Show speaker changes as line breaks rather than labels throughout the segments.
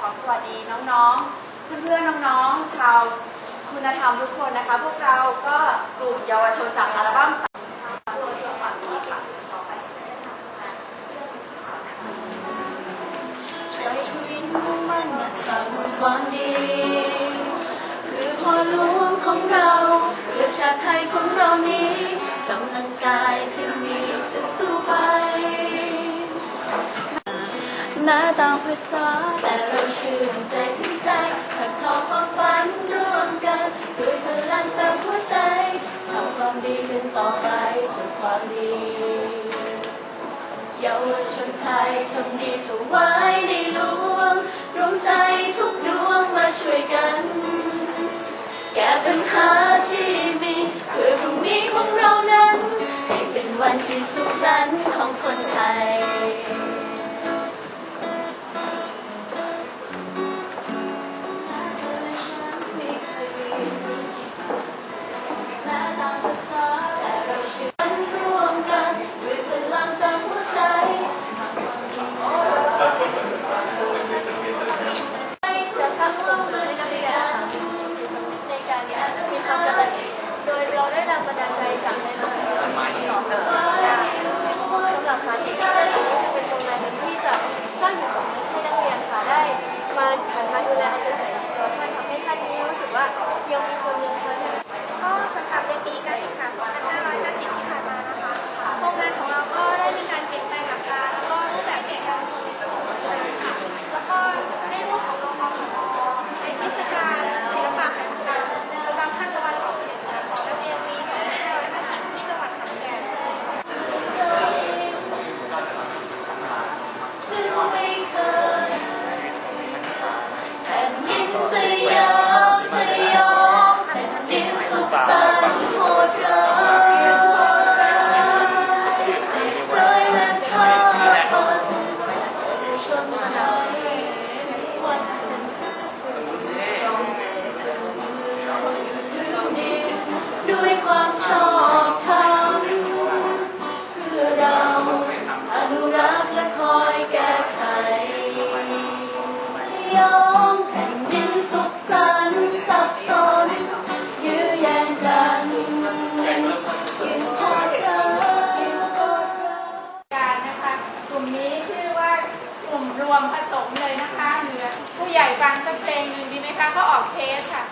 ขอสวัสดีน้องๆ เพื่อนๆ น้องๆ ชาวคุณธรรมทุกคนนะคะ พวกเราก็กลุ่มเยาวชนจากอัลบั้มใจชีวิตมุ่งมั่นมาทำความดีคือพ่อหลวงของเราเพื่อชาติไทยของเรานี้กำลังกายที่ แม้ต่างภาษา แต่เราเชื่นใจถึงใจถัดทอความฝันร่วมกัน ด้วยพลังจากหัวใจทำความดีกันต่อไปเพื่อความดีเยาวชนไทยทำดีถวายในหลวงรวมใจทุกดวงมาช่วยกัน แก้ปัญหาที่มีเพื่อพรุ่งนี้ของเรานั้น ให้เป็นวันที่สุขสันต์ของคนไทย ด้วยความ
ชอ
บธรรมเพื่อเราอนุรักษ์และคอยแก้ไขยองแผ่นดินสุขสันต์สับสนยื้อแย่งกันกินโหดร้าย
การนะคะกลุ่มนี้ชื่อว่ากลุ่มรวมผสมเลยนะคะเหลือผู้ใหญ่ฟังสักเพลงหนึ่งดีไหมคะเขาออกเทสค่ะ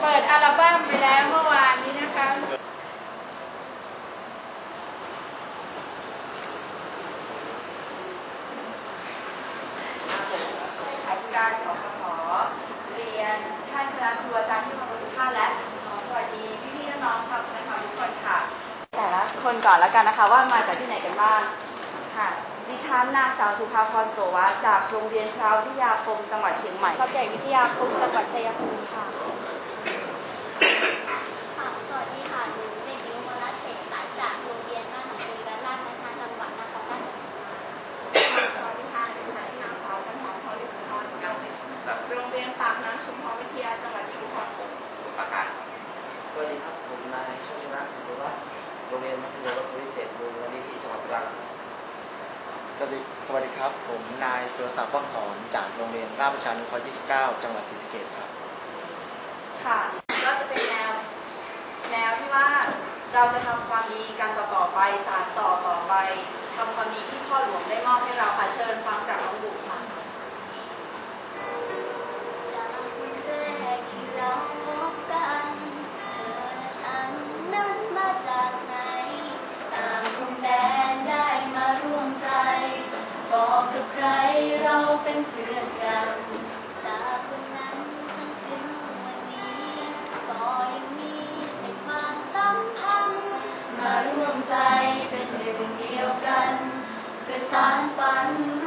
เปิดอัลบั้มไปแล้วเมื่อวาน นี้นะคะ
อธิการสพเรียนท่านคณะครูอาจารย์ที่มาทุกท่านและขอสวัสดีพี่ๆน้องๆชาวคณะทุกคนค่ะ แต่ละคนก่อนแล้วกันนะคะว่ามาจากที่ไหนกันบ้างค่ะดิฉันนางสาวสุภาพรโสวะจากโรงเรียนพราววิทยาคมจังหวัดเชียงใหม่
ขอบใหญ่วิทยาคมจังหวัดชัยภูมิค่ะ
ค่ะสวัสดีค่ะ หนูเด็กหญิงวรัตน์เศรษฐสายจากโรงเรียนบ้านหนองคูและราชพัฒนาจังหวัดนครราชสีมาสวัสดีค่ะดิฉันนางสาวชั้นหอมพลิพรเก้าเป็น
โรงเรียนปากน้ำชุมพรวิทยาจังหวัดชุมพรประกาศ
สวัสดีครับ ผมนายโชตินาศิริวัฒน์โรงเรียนมัธยมวัดวิเศษมูลนิธิจังหวัดตรัง
ส วัสดีสวัสดีครับ ผมนายสุรศักดิ์ป้องสอนจากโรงเรียนราชประชานุเคราะห์29 จังหวัดศรีสะเกษครับ
ค่ะ ก็จะเป็นแนว แนวที่ว่าเราจะทำความดีกันต่อต่อๆไป สานต่อต่อไปทำความดีที่พ่อหลวงได้มอบให้เราค่ะ เชิญฟังจาก
สานฝัน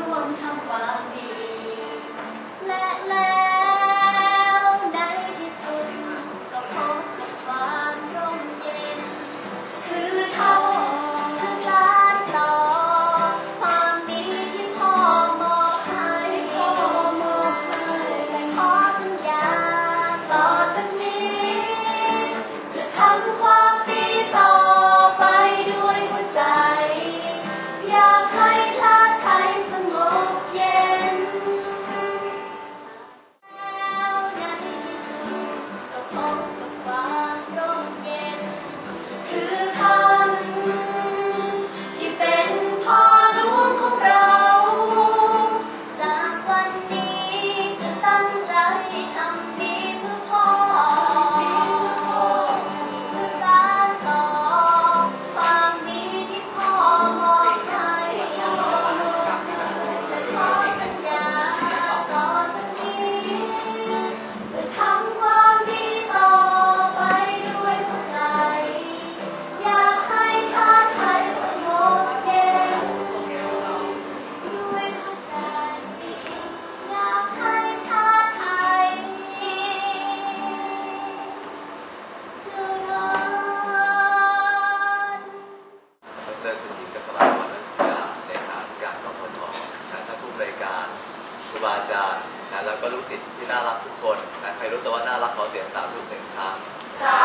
ศิษย์ที่น่ารักทุกคนนะใครรู้ตัวว่าน่ารักขอเสียงสามถุกหนึ่งครั้งสา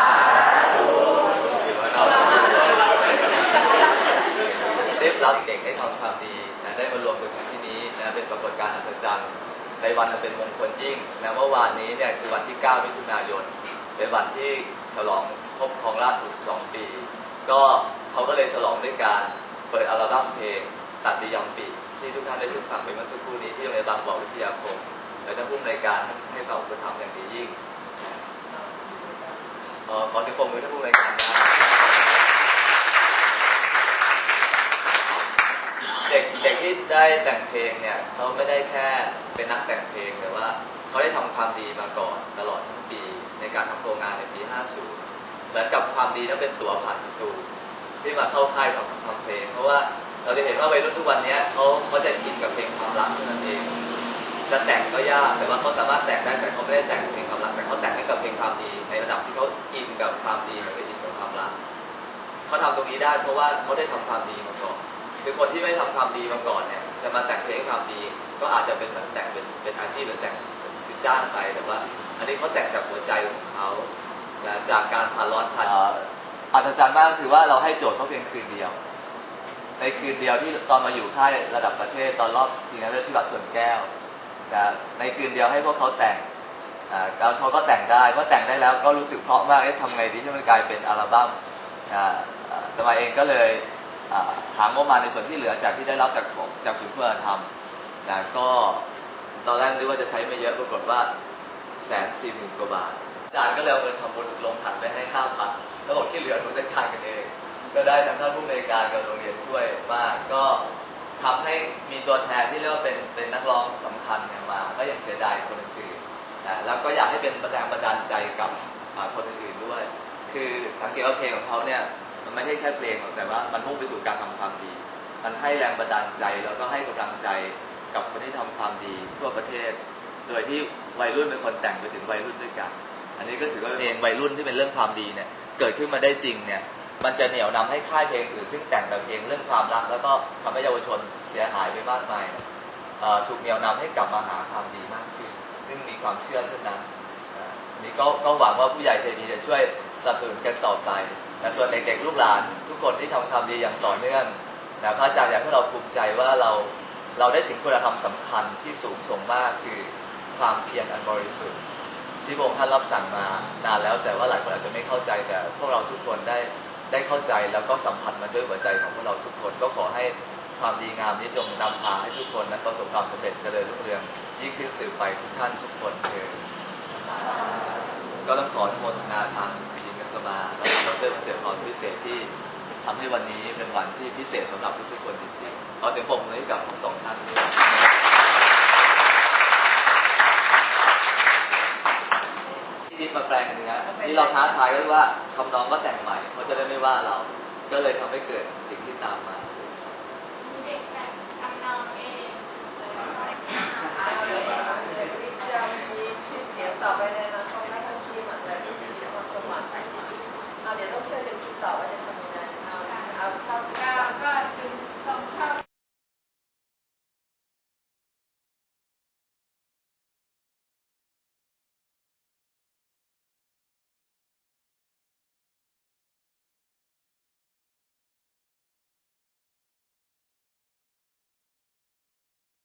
ธุหรือว่าน่ารักได้รับเด็กให้ทำความดีนะได้มารวมกันที่นี้นะเป็นปรากฏการณ์อัศจรรย์
ในวันเป็นมงคลยิ่งนะเมื่อวานนี้เนี่ยคือวันที่ 9 มิถุนายน เป็นวันที่ฉลองครบครองราชถูกสองปี ก็เขาก็เลยฉลองด้วยการเปิดอัลบั้มเพลงตัดดียองปีที่ทุกท่านได้ทุกฟังไปเมื่อสักครู่นี้ที่โรงเรียนบางบ่อวิทยาคม และท่านผู้อำนการให้ความอุปถัมภ์อย่างดียิ่งออขอเสียงปรบมือท่านผู้อำนการนะเด็กเด็กที่ได้แต่งเพลงเนี่ยเขาไม่ได้แค่เป็นนักแต่งเพลงแต่ว่าเขาได้ทำความดีมาก่อนตลอดทั้งปีในการทำโครงงานในปี 50 เหมือนกับความดีนั้นเป็นตัวผ่านประตูที่มาเข้าค่ายทำทำเพลง เพราะว่าเราจะเห็นว่าวัยรุ่นทุกวันเนี้ยเขาเขาจะอินกับเพลงความรักเท่านั้นเอง จะแต่งก็ยาก แต่ว่าเขาสามารถแต่งได้แต่เขาไม่ได้แต่งเพลงความรัก แต่เขาแต่งให้กับเพลงความดี ในระดับที่เขาอินกับความดีหมือนกับอินกับความรักเขาทำตรงนี้ได้เพราะว่าเขาได้ทำความดีมาก่อนคือคนที่ไม่ทำความดีมาก่อนเนี่ยจะมาแต่งเพลงความดี ก็อาจจะเป็นเหมือนแต่งเป็นเป็นอาชีพหรือแต่งคือจ้างไปแต่ว่า อันนี้เขาแต่งจากหัวใจของเขานะจากการผ่านร้อนผ่านอัศจรรย์มากคือว่าเราให้โจทย์เขาเพียงคืนเดียว ในคืนเดียวที่ตอนมาอยู่ค่ายระดับประเทศตอนรอบทีนั้นเลือกที่วัดสวนแก้ว นะในคืนเดียวให้พวกเขาแต่งอ่าเขาก็แต่งได้เมื่อแต่งได้แล้วก็รู้สึกเพราะมากเอ๊ะทำไงดีที่มันกลายเป็นอัลบั้มอ่าอ่าแต่มาเองก็เลยอ่าหางบมาในส่วนที่เหลือจากที่ได้รับจากจากศูนย์เพื่อธรรมนะก็ตอนแรกนึกว่าจะใช้ไม่เยอะปรากฏว่าแสนสี่หมื่นกว่าบาทอาจารย์ก็เลยเอาเงินทำบุญลงขันไปให้ห้าพันแล้วบอกที่เหลือหนูจัดการกันเอง ก็ได้ทางท่านผู้อำนการกับโรงเรียนช่วยมากก็ ทำให้มีตัวแทนที่เรียกว่าเป็นเป็นนักร้องสำคัญเนี่ยมา ก็ยังเสียดายคนอื่นนะแล้วก็อยากให้เป็นแรงบันดาลใจกับคนอื่นๆด้วย คือสังเกตว่าเพลงของเขาเนี่ยมันไม่ใช่แค่เพลงหรอกแต่ว่ามันมุ่งไปสู่การทำความดี มันให้แรงบันดาลใจแล้วก็ให้กำลังใจกับคนที่ทำความดีทั่วประเทศ โดยที่วัยรุ่นเป็นคนแต่งไปถึงวัยรุ่นด้วยกัน อันนี้ก็ถือว่าเพลงวัยรุ่นที่เป็นเรื่องความดีเนี่ยเกิดขึ้นมาได้จริงเนี่ย มันจะเหนี่ยวนำให้ค่ายเพลงอื่นซึ่งแต่งแต่เพลงเรื่องความรัก แล้วก็ทำให้เยาวชนเสียหายไปมากมายเนี่ยถูกเหนี่ยวนำให้กลับมาหาความดีมากขึ้น ซึ่งมีความเชื่อเช่นนั้นนนี้ก็ก็หวังว่าผู้ใหญ่ใจดีจะช่วยสนับสนุนกันต่อไปแต่ส่วนเด็กๆลูกหลาน ทุกคนที่ทำความดีอย่างต่อเนื่องนะพระอาจารย์อยากให้เราภูมิใจว่าเราเราได้ถึงคุณธรรมสำคัญที่สูงส่งมากคือความเพียรอันบริสุทธิ์ ที่พระองค์ท่านรับสั่งมานานแล้วแต่ว่าหลายคนอาจจะไม่เข้าใจแต่พวกเราทุกคนได้ ได้เข้าใจแล้วก็สัมผัสมันด้วยหัวใจของพวกเราทุกคน ก็ขอให้ความดีงามนี้จงนำพาให้ทุกคนนั้นประสบความสำเร็จเจริญรุ่งเรืองยิ่งขึ้นสืบไปทุกท่านทุกคนเถิดก็ต้องขอโมทนาทางยิงกัสมาและดรเจิดพรพิเศษที่ทำให้วันนี้เป็นวันที่พิเศษสำหรับทุกๆคนจริงๆขอเสียงปรบมือให้กับทั้งสองท่านด้วยิดมาแปลงเนึ่งนี่เราท้าทายก็คือว่าคำน้องก็แต่งใหม่เขาจะได้ไม่ว่าเรา ก็เลยทำให้เกิดสิ่งที่ตามมา
เด็กแต่งคำนองเอง